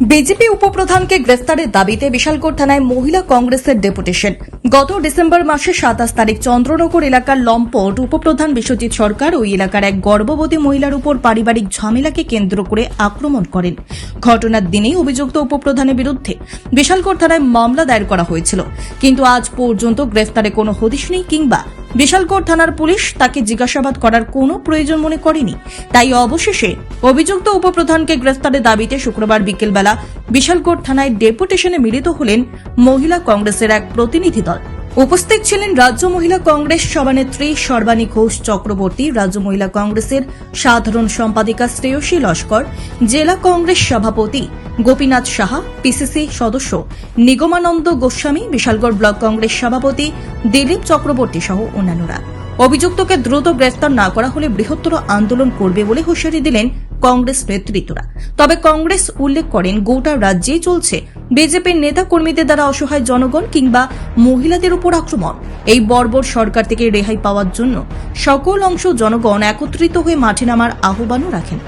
BJP উপপ্রধানকে গ্রেফতারের দাবিতে বিশালগড় থানায় মহিলা কংগ্রেসের ডেপুটেশন। গত ডিসেম্বর মাসের সাতাশ তারিখ চন্দ্রনগর এলাকার লম্পট উপপ্রধান বিশ্বজিৎ সরকার ওই এলাকার এক গর্ভবতী মহিলার উপর পারিবারিক ঝামেলাকে কেন্দ্র করে আক্রমণ করেন। ঘটনার দিনেই অভিযুক্ত উপপ্রধানের বিরুদ্ধে বিশালগড় থানায় মামলা দায়ের করা হয়েছিল। কিন্তু আজ পর্যন্ত গ্রেফতারে কোনো হদিশ নেই কিংবা বিশালগড় থানার পুলিশ তাকে জিজ্ঞাসাবাদ করার কোনো প্রয়োজন মনে করেনি। তাই অবশেষে অভিযুক্ত উপপ্রধানকে গ্রেফতারের দাবিতে শুক্রবার বিকেলবেলা বিশালগড় থানায় ডেপুটেশনে মিলিত হলেন মহিলা কংগ্রেসের এক প্রতিনিধি দল। উপস্থিত ছিলেন রাজ্য মহিলা কংগ্রেস সভানেত্রী সর্বাণী ঘোষ চক্রবর্তী, রাজ্য মহিলা কংগ্রেসের সাধারণ সম্পাদিকা শ্রেয়সী লস্কর, জেলা কংগ্রেস সভাপতি গোপীনাথ সাহা পিসিসি সদস্য নিগমানন্দ গোস্বামী, বিশালগড় ব্লক কংগ্রেস সভাপতি দিলীপ চক্রবর্তী সহ অন্যান্যরা। অভিযুক্তকে দ্রুত গ্রেফতার না করা হলে বৃহত্তর আন্দোলন করবে বলে হুঁশিয়ারি দিলেন কংগ্রেস নেতৃত্বরা। তবে কংগ্রেস উল্লেখ করেন গোটা রাজ্যেই চলছে বিজেপির নেতা কর্মীদের দ্বারা অসহায় জনগণ কিংবা মহিলাদের উপর আক্রমণ। এই বর্বর সরকার থেকে রেহাই পাওয়ার জন্য সকল অংশ জনগণ একত্রিত হয়ে মাঠে নামার আহ্বানও রাখেন।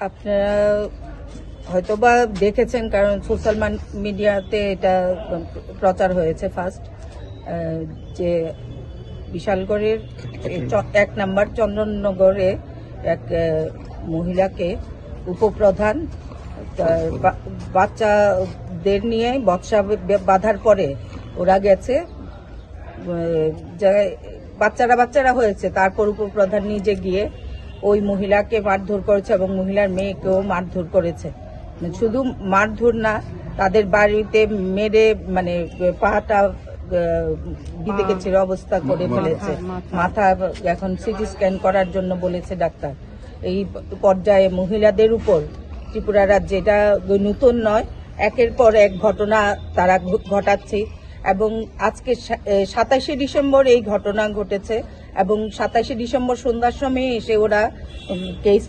আপনারা হয়তোবা দেখেছেন কারণ সোশ্যাল মিডিয়াতে এটা প্রচার হয়েছে ফার্স্ট যে বিশালগড়ের চ- এক নাম্বার চন্দননগরে এক মহিলাকে উপপ্রধান বাচ্চাদের নিয়ে বৎসা বাঁধার পরে ওরা গেছে বাচ্চারা বাচ্চারা হয়েছে তারপর উপপ্রধান নিজে গিয়ে ওই মহিলাকে মারধর করেছে এবং মহিলার মেয়েকেও মারধর করেছে। শুধু মারধর না তাদের বাড়িতে মেরে মানে পাটা দিতে গেছিল অবস্থা করে ফেলেছে। মাথা এখন সিটি স্ক্যান করার জন্য বলেছে ডাক্তার। এই পর্যায়ে মহিলাদের উপর ত্রিপুরা রাজ্যে এটা নতুন নয়। একের পর এক ঘটনা তারা ঘটাচ্ছে এবং আজকে সাতাশে ডিসেম্বর এই ঘটনা ঘটেছে এবং সাতাশে ডিসেম্বর সন্ধ্যার সময় এসে ওরা কেস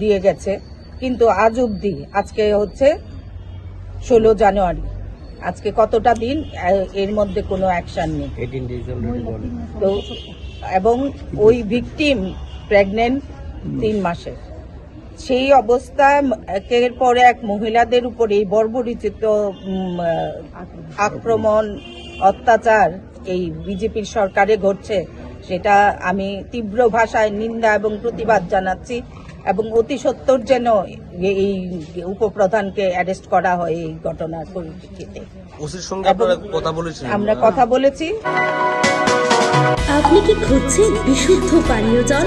দিয়ে গেছে। কিন্তু আজ অবধি আজকে হচ্ছে ষোলো জানুয়ারি। আজকে কতটা দিন এর মধ্যে কোনো অ্যাকশন নেই। তো এবং ওই ভিকটিম প্রেগনেন্ট তিন মাসের। সেই অবস্থায় একের পর এক মহিলাদের উপর এই বর্বরিচিত আক্রমণ অত্যাচার এই বিজেপির সরকারে ঘটছে সেটা আমি তীব্র ভাষায় নিন্দা এবং প্রতিবাদ জানাচ্ছি এবং অতি সত্তর যেন এই উপপ্রধানকে অ্যারেস্ট করা হয় এই ঘটনার পরিপ্রেক্ষিতে। আমরা কথা বলেছি। আপনি কি খুঁজছেন বিশুদ্ধ পানীয় জল?